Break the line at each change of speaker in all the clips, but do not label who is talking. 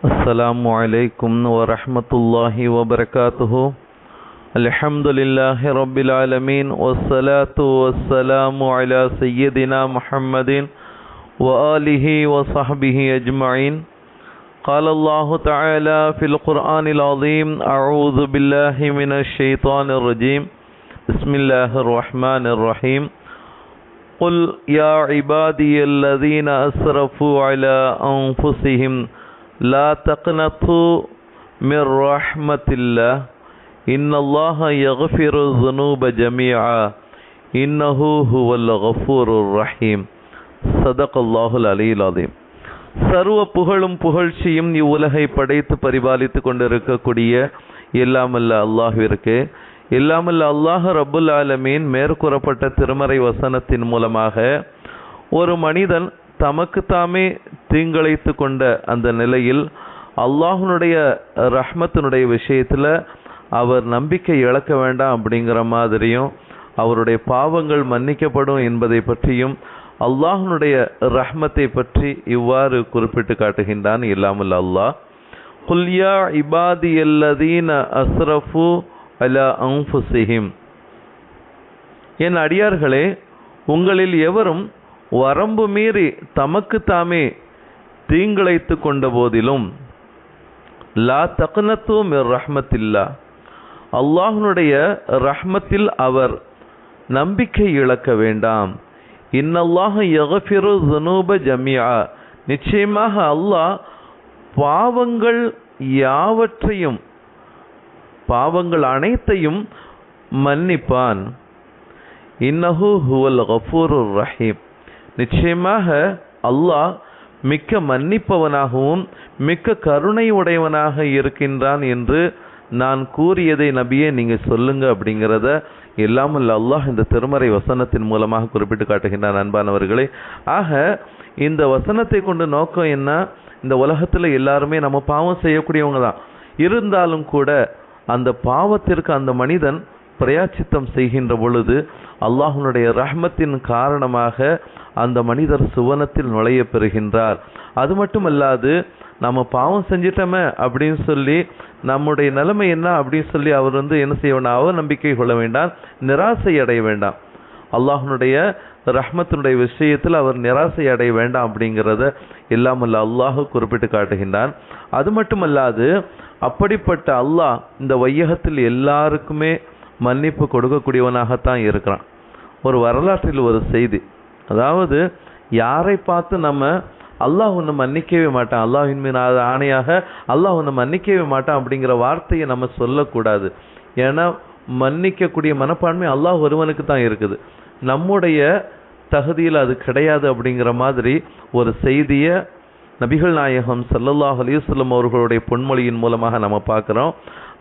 السلام عليكم ورحمة الله وبركاته. الحمد لله رب العالمين والصلاة والسلام على سيدنا محمد وآله وصحبه أجمعين. قال الله تعالى في القرآن العظيم أعوذ بالله من الشيطان الرجيم. بسم الله الرحمن الرحيم. قل يا عبادي الذين أسرفوا على أنفسهم லா தக்னத்து மிர் ரஹ்மத்தில்லா இன்னல்லாஹ யஃபிரு ஜுனூப ஜமியா இன்னஹூ ஹுவல் கஃபூரு ரஹீம் சதகல்லாஹுல் அலீல் அதீம் சர்வ புகழும் புகழ்ச்சியும் இவ்வுலகை படைத்து பரிபாலித்து கொண்டிருக்கக்கூடிய எல்லாமல்ல அல்லாஹிற்கு இல்லாமல் அல்லாஹ் ரபுல் ஆலமீன் மேற்கூறப்பட்ட திருமறை வசனத்தின் மூலமாக ஒரு மனிதன் தமக்கு தாமே தீங்கிழைத்து கொண்ட அந்த நிலையில் அல்லாஹுனுடைய ரஹ்மத்தினுடைய விஷயத்தில் அவர் நம்பிக்கை இழக்க வேண்டாம் அப்படிங்கிற மாதிரியும் அவருடைய பாவங்கள் மன்னிக்கப்படும் என்பதை பற்றியும் அல்லாஹனுடைய ரஹ்மத்தை பற்றி இவ்வாறு குறிப்பிட்டு காட்டுகின்றான் இல்லாமல் அல்லாஹ். குல்யா இபாதி அல்லதீன அஸ்ரஃபு அலா அன்ஃபுசிஹிம் என் அடியார்களே உங்களில் எவரும் வரம்பு மீறி தமக்கு தாமே தீங்கிழைத்து கொண்ட போதிலும் லா தக்னத்து ரஹ்மத்தில்லா. அல்லாஹ்னுடைய ரஹ்மத்தில் அவர் நம்பிக்கை இழக்க வேண்டாம். இன்னல்லாக யகஃபிரு ஜனூப ஜமியா நிச்சயமாக அல்லாஹ் பாவங்கள் யாவற்றையும் பாவங்கள் அனைத்தையும் மன்னிப்பான். இன்னஹு ஹுவல் கஃபூருர் ரஹீம். நிச்சயமாக அல்லாஹ் மிக்க மன்னிப்பவனாகவும் மிக்க கருணை உடையவனாக இருக்கின்றான் என்று நான் கூறியதை நபியே நீங்கள் சொல்லுங்க அப்படிங்கிறத இல்லாமல் அல்லாஹ் இந்த திருமறை வசனத்தின் மூலமாக குறிப்பிட்டு காட்டுகின்றான் அன்பானவர்களே. ஆக இந்த வசனத்தை கொண்டு நோக்கம் என்ன? இந்த உலகத்தில் எல்லாருமே நம்ம பாவம் செய்யக்கூடியவங்க தான். இருந்தாலும் கூட அந்த பாவத்திற்கு அந்த மனிதன் பிரயாச்சித்தம் செய்கின்ற பொழுது அல்லாஹுனுடைய ரஹ்மத்தின் காரணமாக அந்த மனிதர் சுவனத்தில் நுழைய பெறுகின்றார். அது மட்டுமல்லாது நம்ம பாவம் செஞ்சிட்டோமே அப்படின்னு சொல்லி நம்முடைய நிலைமை என்ன அப்படின்னு சொல்லி அவர் வந்து என்ன செய்ய வேண்டாம் அவர் நம்பிக்கை கொள்ள வேண்டாம் நிராசை அடைய வேண்டாம். அல்லாஹனுடைய ரஹ்மத்தினுடைய விஷயத்தில் அவர் நிராசை அடைய வேண்டாம் அப்படிங்கிறத இல்லாமல்ல அல்லாஹ் குறிப்பிட்டு காட்டுகின்றான். அது மட்டுமல்லாது அப்படிப்பட்ட அல்லாஹ் இந்த வையகத்தில் எல்லாருக்குமே மன்னிப்பு கொடுக்கக்கூடியவனாகத்தான் இருக்கிறான். ஒரு வரலாற்றில் ஒரு செய்தி. அதாவது யாரை பார்த்து நம்ம அல்லாஹ் ஒன்று மன்னிக்கவே மாட்டான் அல்லாஹின் மீன் ஆணையாக அல்லாஹ் ஒன்று மன்னிக்கவே மாட்டான் அப்படிங்கிற வார்த்தையை நம்ம சொல்லக்கூடாது. ஏன்னா மன்னிக்கக்கூடிய மனப்பான்மை அல்லாஹ் ஒருவனுக்கு தான் இருக்குது. நம்முடைய தகுதியில் அது கிடையாது அப்படிங்கிற மாதிரி ஒரு செய்தியை நபிகள் நாயகம் சல்லல்லாஹ் அலிவல்லம் அவர்களுடைய பொன்மொழியின் மூலமாக நம்ம பார்க்குறோம்.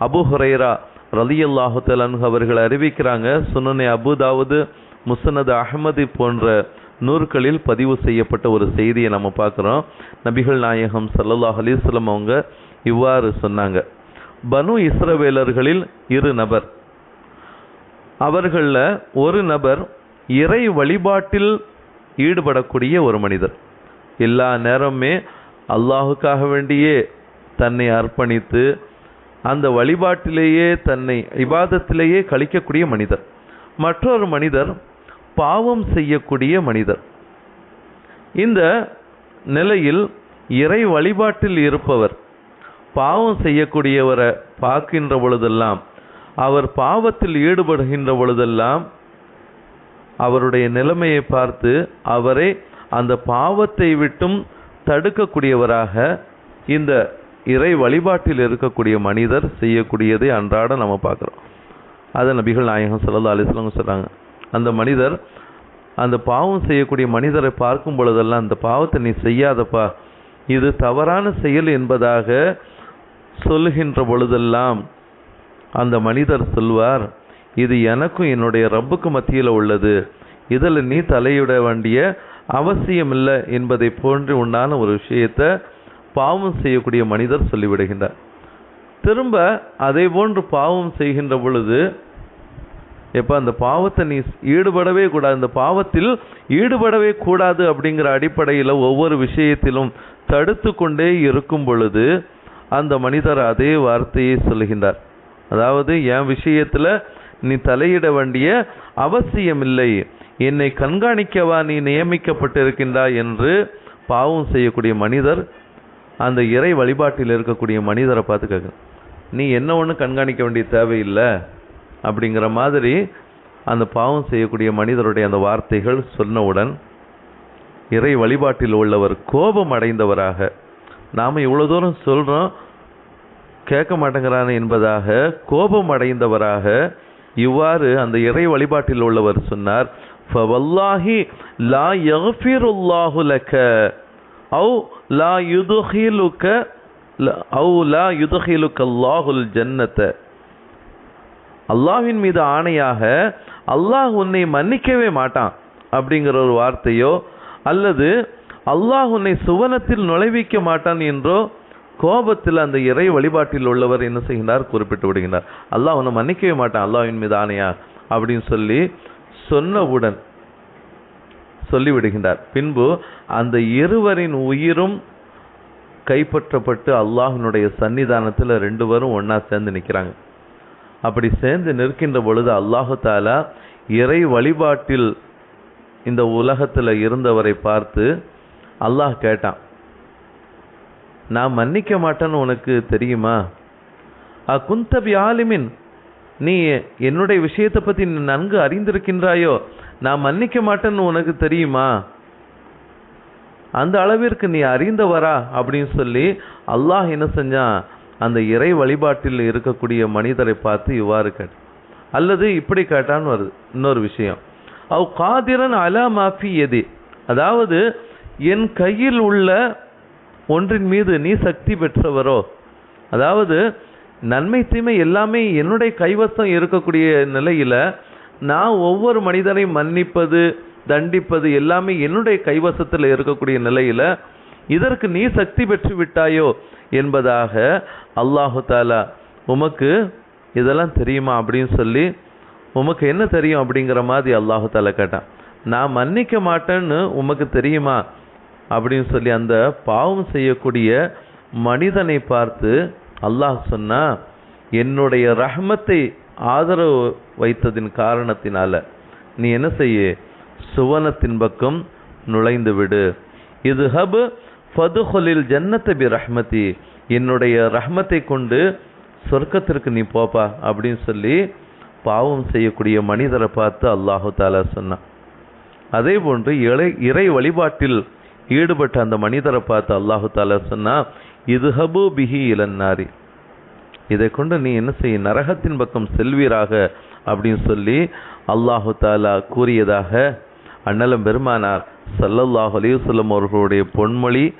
அபு ஹுரைரா ரலியல்லாஹுத்தலன் அவர்கள் அறிவிக்கிறாங்க. சுனனை அபுதாவது முசனது அகமது போன்ற நூற்களில் பதிவு செய்யப்பட்ட ஒரு செய்தியை நம்ம பார்க்குறோம். நபிகள் நாயகம் சல்லல்லாஹ் அலிஸ்லம் அவங்க இவ்வாறு சொன்னாங்க. பனு இஸ்ரவேலர்களில் இரு நபர். அவர்களில் ஒரு நபர் இறை வழிபாட்டில் ஈடுபடக்கூடிய ஒரு மனிதர். எல்லா நேரமே அல்லாஹுக்காக வேண்டியே தன்னை அர்ப்பணித்து அந்த வழிபாட்டிலேயே தன்னை இபாதத்திலேயே கழிக்கக்கூடிய மனிதர். மற்றொரு மனிதர் பாவம் செய்யக்கூடிய மனிதர். இந்த நிலையில் இறை வழிபாட்டில் இருப்பவர் பாவம் செய்யக்கூடியவரை பார்க்கின்ற பொழுதெல்லாம் அவர் பாவத்தில் ஈடுபடுகின்ற பொழுதெல்லாம் அவருடைய நிலைமையை பார்த்து அவரை அந்த பாவத்தை விட்டும் தடுக்கக்கூடியவராக இந்த இறை வழிபாட்டில் இருக்கக்கூடிய மனிதர் செய்யக்கூடியதை அன்றாட நம்ம பார்க்குறோம். அதை நபிகள் நாயகம் சல்லா அலிஸ்லாம் சொல்கிறாங்க அந்த மனிதர் அந்த பாவம் செய்யக்கூடிய மனிதரை பார்க்கும் பொழுதெல்லாம் அந்த பாவத்தை நீ செய்யாதப்பா. இது தவறான செயல் என்பதாக சொல்லுகின்ற பொழுதெல்லாம் அந்த மனிதர் சொல்வார் இது எனக்கும் என்னுடைய ரப்புக்கு மத்தியில் உள்ளது. இதில் நீ தலையிட வேண்டிய அவசியம் இல்லை என்பதை போன்று உண்டான ஒரு விஷயத்தை பாவம் செய்யக்கூடிய மனிதர் சொல்லிவிடுகின்றார். திரும்ப அதே போன்று பாவம் செய்கின்ற பொழுது எப்போ அந்த பாவத்தை நீ ஈடுபடவே கூடாது. இந்த பாவத்தில் ஈடுபடவே கூடாது அப்படிங்கிற அடிப்படையில் ஒவ்வொரு விஷயத்திலும் தடுத்து கொண்டே இருக்கும் பொழுது அந்த மனிதர் அதே வார்த்தையை சொல்கின்றார் அதாவது என் விஷயத்தில் நீ தலையிட வேண்டிய அவசியமில்லை. என்னை கண்காணிக்கவா நீ நியமிக்கப்பட்டிருக்கின்றா என்று பாவம் செய்யக்கூடிய மனிதர் அந்த இறை வழிபாட்டில் இருக்கக்கூடிய மனிதரை பார்த்து கேட்க நீ என்ன ஒன்று கண்காணிக்க வேண்டிய தேவையில்லை? அப்படிங்கிற மாதிரி அந்த பாவம் செய்யக்கூடிய மனிதருடைய அந்த வார்த்தைகள் சொன்னவுடன் இறை வழிபாட்டில் உள்ளவர் கோபம் அடைந்தவராக நாம் இவ்வளோ தூரம் சொல்கிறோம் கேட்க மாட்டேங்கிறான் என்பதாக கோபம் அடைந்தவராக இவ்வாறு அந்த இறை வழிபாட்டில் உள்ளவர் சொன்னார் ஃபவல்லாஹி லா யஃபிருல்லாஹுலக்க அவு லா யுதுஹிலுக்க அவு லா யுதுஹிலுக்க அல்லாஹுல் ஜன்னத்தை அல்லாஹ்வின் மீது ஆணையாக அல்லாஹ் உன்னை மன்னிக்கவே மாட்டான் அப்படிங்கிற ஒரு வார்த்தையோ அல்லது அல்லாஹ் உன்னை சுவனத்தில் நுழைவிக்க மாட்டான் என்றோ கோபத்தில் அந்த இறை வழிபாட்டில் உள்ளவர் என்ன செய்கின்றார்? குறிப்பிட்டு விடுகிறார் அல்லாஹ் உன்னை மன்னிக்கவே மாட்டான். அல்லாஹின் மீது ஆணையா அப்படின்னு சொல்லி சொன்னவுடன் சொல்லிவிடுகின்றார். பின்பு அந்த இருவரின் உயிரும் கைப்பற்றப்பட்டு அல்லாஹினுடைய சன்னிதானத்தில் ரெண்டு பேரும் ஒன்றா சேர்ந்து நிற்கிறாங்க அப்படி சேர்ந்து நிற்கின்ற பொழுது அல்லாஹு தாலா இறை வழிபாட்டில் இந்த உலகத்தில் இருந்தவரை பார்த்து அல்லாஹ் கேட்டான் நான் மன்னிக்க மாட்டேன்னு உனக்கு தெரியுமா? அ குந்தபி ஆலிமின் நீ என்னுடைய விஷயத்தை பற்றி நீ நன்கு அறிந்திருக்கின்றாயோ? நான் மன்னிக்க மாட்டேன்னு உனக்கு தெரியுமா? அந்த அளவிற்கு நீ அறிந்தவரா? அப்படின்னு சொல்லி அல்லாஹ் என்ன செஞ்சான்? அந்த இறை வழிபாட்டில் இருக்கக்கூடிய மனிதரை பார்த்து இவ்வாறு கேட்ட அல்லது இப்படி கேட்டான்னு வருது இன்னொரு விஷயம். அவ் காதிரன் அலா மாஃபி எதி. அதாவது என் கையில் உள்ள ஒன்றின் மீது நீ சக்தி பெற்றவரோ? அதாவது நன்மை தீமை எல்லாமே என்னுடைய கைவசம் இருக்கக்கூடிய நிலையில் நான் ஒவ்வொரு மனிதனையும் மன்னிப்பது தண்டிப்பது எல்லாமே என்னுடைய கைவசத்தில் இருக்கக்கூடிய நிலையில் இதற்கு நீ சக்தி பெற்று விட்டாயோ என்பதாக அல்லாஹு தாலா உமக்கு இதெல்லாம் தெரியுமா அப்படின்னு சொல்லி உமக்கு என்ன தெரியும் அப்படிங்கிற மாதிரி அல்லாஹு தாலா கேட்டான். நான் மன்னிக்க மாட்டேன்னு உமக்கு தெரியுமா அப்படின்னு சொல்லி அந்த பாவம் செய்யக்கூடிய மனிதனை பார்த்து அல்லாஹ் சொன்னா என்னுடைய ரஹ்மத்தை ஆதரவு வைத்ததின் காரணத்தினால நீ என்ன செய்ய? சுவனத்தின் பக்கம் நுழைந்து விடு. இது ஹப் ஃபதுஹொலில் ஜன்னத்தை பி ரஹ்மதி. என்னுடைய ரஹ்மத்தை கொண்டு சொர்க்கத்திற்கு நீ போப்பா அப்படின்னு சொல்லி பாவம் செய்யக்கூடிய மனிதரை பார்த்து அல்லாஹு தாலா சொன்னான் அதே போன்று இறை இறை வழிபாட்டில் ஈடுபட்ட அந்த மனிதரை பார்த்து அல்லாஹு தாலா சொன்னா இது ஹபு பிஹி இளன்னாரி இதை கொண்டு நீ என்ன செய்ய நரகத்தின் பக்கம் செல்வீராக அப்படின்னு சொல்லி அல்லாஹு தாலா கூறியதாக அண்ணலம் பெருமானார் சல்லல்லாஹ் அலிவசல்லம் அவர்களுடைய பொன்மொழி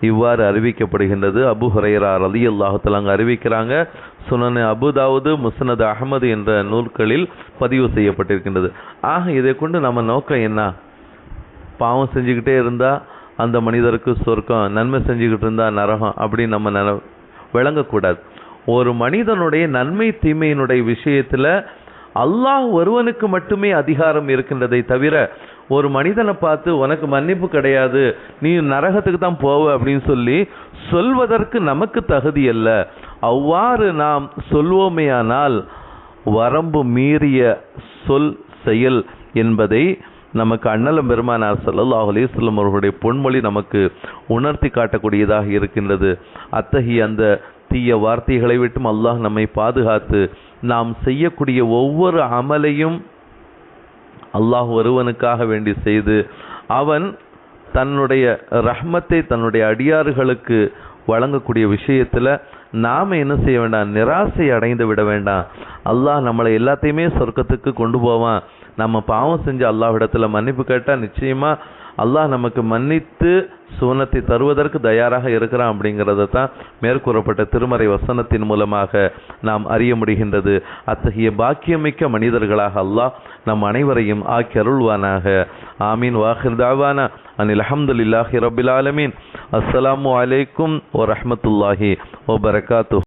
இவ்வாறு அறிவிக்கப்படுகின்றது. அபு ஹுரையரார் அலி அல்லாஹு அங்கே அறிவிக்கிறாங்க. சுனனு அபுதாவுது முசனது அகமது என்ற நூல்களில் பதிவு செய்யப்பட்டிருக்கின்றது. ஆக இதை கொண்டு நம்ம நோக்கம் என்ன? பாவம் செஞ்சுக்கிட்டே இருந்தால் அந்த மனிதருக்கு சொர்க்கம் நன்மை செஞ்சுக்கிட்டு இருந்தால் நரகம் அப்படின்னு நம்ம நில விளங்கக்கூடாது. ஒரு மனிதனுடைய நன்மை தீமையினுடைய விஷயத்தில் அல்லாஹ் ஒருவனுக்கு மட்டுமே அதிகாரம் இருக்கின்றதை தவிர ஒரு மனிதனை பார்த்து உனக்கு மன்னிப்பு கிடையாது நீ நரகத்துக்கு தான் போவ அப்படின்னு சொல்லி சொல்வதற்கு நமக்கு தகுதி அல்ல. அவ்வாறு நாம் சொல்வோமேயானால் வரம்பு மீறிய சொல் செயல் என்பதை நமக்கு அண்ணலம் பெருமானார் ஸல்லல்லாஹு அலிஸ்லம் அவர்களுடைய பொன்மொழி நமக்கு உணர்த்தி காட்டக்கூடியதாக இருக்கின்றது. அத்தகைய அந்த தீய வார்த்தைகளை விட்டும் அல்லாஹ் நம்மை பாதுகாத்து நாம் செய்யக்கூடிய ஒவ்வொரு அமலையும் அல்லாஹ் ஒருவனுக்காக வேண்டி செய்து அவன் தன்னுடைய ரஹ்மத்தை தன்னுடைய அடியாறுகளுக்கு வழங்கக்கூடிய விஷயத்தில் நாம என்ன செய்ய வேண்டாம்? நிராசை அடைந்து விட வேண்டாம். அல்லாஹ் நம்மளை எல்லாத்தையுமே சொர்க்கத்துக்கு கொண்டு போவான். நம்ம பாவம் செஞ்சு அல்லாஹ்விடத்துல மன்னிப்பு கேட்டா நிச்சயமா அல்லாஹ் நமக்கு மன்னித்து சுவனத்தை தருவதற்கு தயாராக இருக்கிறான் அப்படிங்கிறத தான் மேற்கூறப்பட்ட திருமறை வசனத்தின் மூலமாக நாம் அறிய முடிகின்றது. அத்தகைய பாக்கியமிக்க மனிதர்களாக அல்லாஹ் நம் அனைவரையும் ஆக்கியருள்வானாக ஆமீன். வாஹிர் தாவானா. அனில் அஹமதுல்லாஹி ரபில் ஆலமீன். ஓர் அஹ்மத்துல்லாஹி ஓ பரகாத்து